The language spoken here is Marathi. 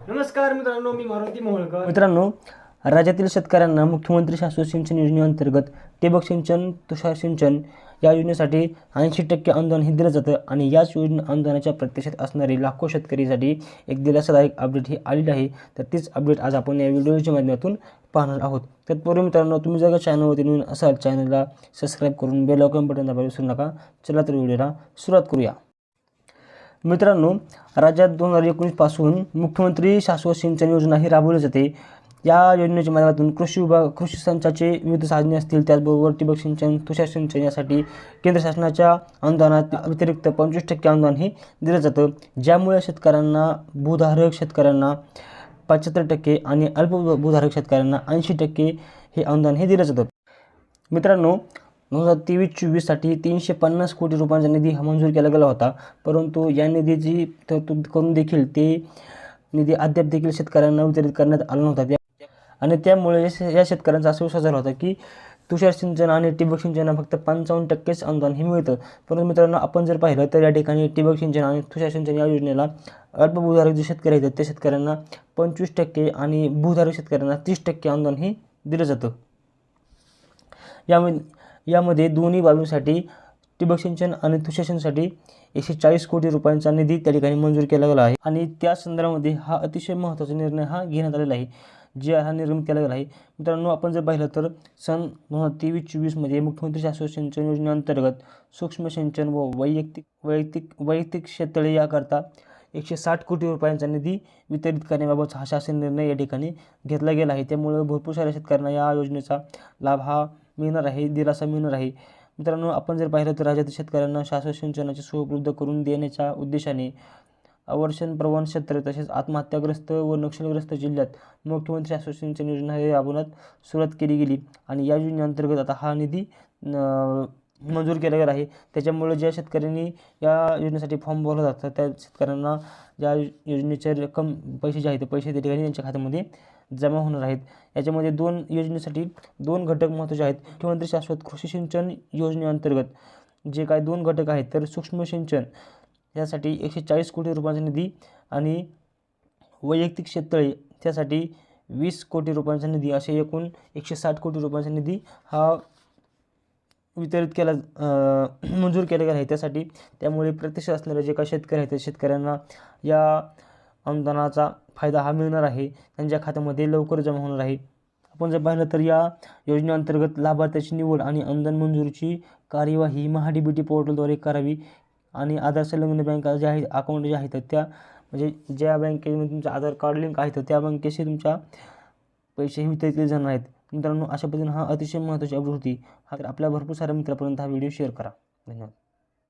नमस्कार मित्रांनो मी मारुती मोहोळकर. मित्रांनो राज्यातील शेतकऱ्यांना मुख्यमंत्री शाश्वत सिंचन योजनेअंतर्गत ठिबक सिंचन तुषार सिंचन या योजनेसाठी ऐंशी टक्के अनुदान हे दिलं जातं आणि याच योजना अनुदानाच्या प्रत्यक्षात असणारी लाखो शेतकरीसाठी एक दिलासादायक अपडेट ही आलेली आहे. तर तीच अपडेट आज आपण या व्हिडिओच्या माध्यमातून पाहणार आहोत. तत्पूर्वी मित्रांनो तुम्ही जर का चॅनलवरती नवीन असाल चॅनलला सबस्क्राईब करून बेल आयकॉन बटन दाबायला विसरू नका. चला तर व्हिडिओला सुरुवात करूया. मित्रांनो राज्यात दोन हजार एकोणीसपासून मुख्यमंत्री शाश्वत सिंचन योजना ही राबवली जाते. या योजनेच्या माध्यमातून कृषी विभाग कृषी संचाचे विविध साधने असतील त्याचबरोबर ठिबक सिंचन तुषार सिंचन यासाठी केंद्र शासनाच्या अनुदानात व्यतिरिक्त पंचवीस टक्के अनुदान हे दिलं जातं. ज्यामुळे शेतकऱ्यांना भूधारक शेतकऱ्यांना पंच्याहत्तर टक्के आणि अल्प भूधारक शेतकऱ्यांना ऐंशी टक्के हे अनुदान हे दिलं जातं. मित्रांनो दोन हजार तेवीस चोवीससाठी तीनशे पन्नास कोटी रुपयांचा निधी हा मंजूर केला गेला होता. परंतु या निधीची तरतूद करून देखील ते निधी अद्याप देखील शेतकऱ्यांना वितरित करण्यात आला नव्हता. आणि त्यामुळे या शेतकऱ्यांचा असा विश्वास झाला होता की तुषार सिंचन आणि ठिबक सिंचनाला फक्त पंचावन्न टक्केच अनुदान हे मिळतं. परंतु मित्रांनो आपण जर पाहिलं तर या ठिकाणी ठिबक सिंचन आणि तुषार सिंचन या योजनेला अल्पभूधारक जे शेतकरी आहेत त्या शेतकऱ्यांना पंचवीस टक्के आणि भूधारक शेतकऱ्यांना तीस टक्के अनुदान हे दिलं जातं. यामुळे यामध्ये दोन्ही बाबींसाठी ठिबक सिंचन आणि तुषार एकशे चाळीस कोटी रुपयांचा निधी त्या ठिकाणी मंजूर केला गेला आहे. आणि त्या संदर्भामध्ये हा अतिशय महत्त्वाचा निर्णय हा घेण्यात आलेला आहे जे हा निर्णय केला गेला आहे. मित्रांनो आपण जर पाहिलं तर सन दोन हजार तेवीस चोवीसमध्ये मुख्यमंत्री शाश्वत सिंचन योजनेअंतर्गत सूक्ष्म सिंचन व वैयक्तिक वैयक्तिक वैयक्तिक क्षेत्रे याकरता एकशे साठ कोटी रुपयांचा निधी वितरित करण्याबाबत हा शासन निर्णय या ठिकाणी घेतला गेला आहे. त्यामुळे भरपूर साऱ्या शेतकऱ्यांना या योजनेचा लाभ हा मिळणार आहे दिलासा मिळणार आहे. मित्रांनो आपण जर पाहिलं तर राज्यातील शेतकऱ्यांना शाश्वत सिंचनाची सोय उपलब्ध करून देण्याच्या उद्देशाने अवर्षण प्रवण क्षेत्र तसेच आत्महत्याग्रस्त व नक्षलग्रस्त जिल्ह्यात मुख्यमंत्री शाश्वत सिंचन योजना हे राबवण्यात सुरुवात केली गेली. आणि या योजनेअंतर्गत आता हा निधी मंजूर केला गेला आहे. त्याच्यामुळे ज्या शेतकऱ्यांनी या योजनेसाठी फॉर्म भरला जातात त्या शेतकऱ्यांना ज्या योजनेचे रक्कम पैसे जे आहेत ते पैसे त्या ठिकाणी त्यांच्या खात्यामध्ये जमा होणार आहेत. याच्यामध्ये दोन योजनेसाठी दोन घटक महत्त्वाचे आहेत. मुख्यमंत्री शाश्वत कृषी सिंचन योजनेअंतर्गत जे काय दोन घटक आहेत तर सूक्ष्म सिंचन यासाठी एकशे चाळीस कोटी रुपयांचा निधी आणि वैयक्तिक शेततळे त्यासाठी वीस कोटी रुपयांचा निधी असे एकूण एकशे साठ कोटी रुपयांचा निधी हा वितरित केला मंजूर केला गेला आहे. त्यासाठी त्यामुळे प्रत्यक्ष असणारे जे काही शेतकरी आहेत त्या शेतकऱ्यांना या अनुदानाचा फायदा हा मिळणार आहे. त्यांच्या खात्यामध्ये लवकर जमा होणार आहे. आपण जर पाहिलं तर या योजनेअंतर्गत लाभार्थ्याची निवड आणि अनुदान मंजुरीची कार्यवाही महाडी बी टी पोर्टलद्वारे करावी आणि आधार संलग्न बँका ज्या आहेत अकाउंट जे आहेत त्या म्हणजे ज्या बँकेमध्ये तुमचं आधार कार्ड लिंक आहे तर त्या बँकेशी तुमच्या पैसेही वितरित केले जाणार आहेत. मित्रांनो अशा पद्धतीने हा अतिशय महत्त्वाची अपडेट होती. हा तर आपल्या भरपूर साऱ्या मित्रापर्यंत हा व्हिडिओ शेअर करा. धन्यवाद.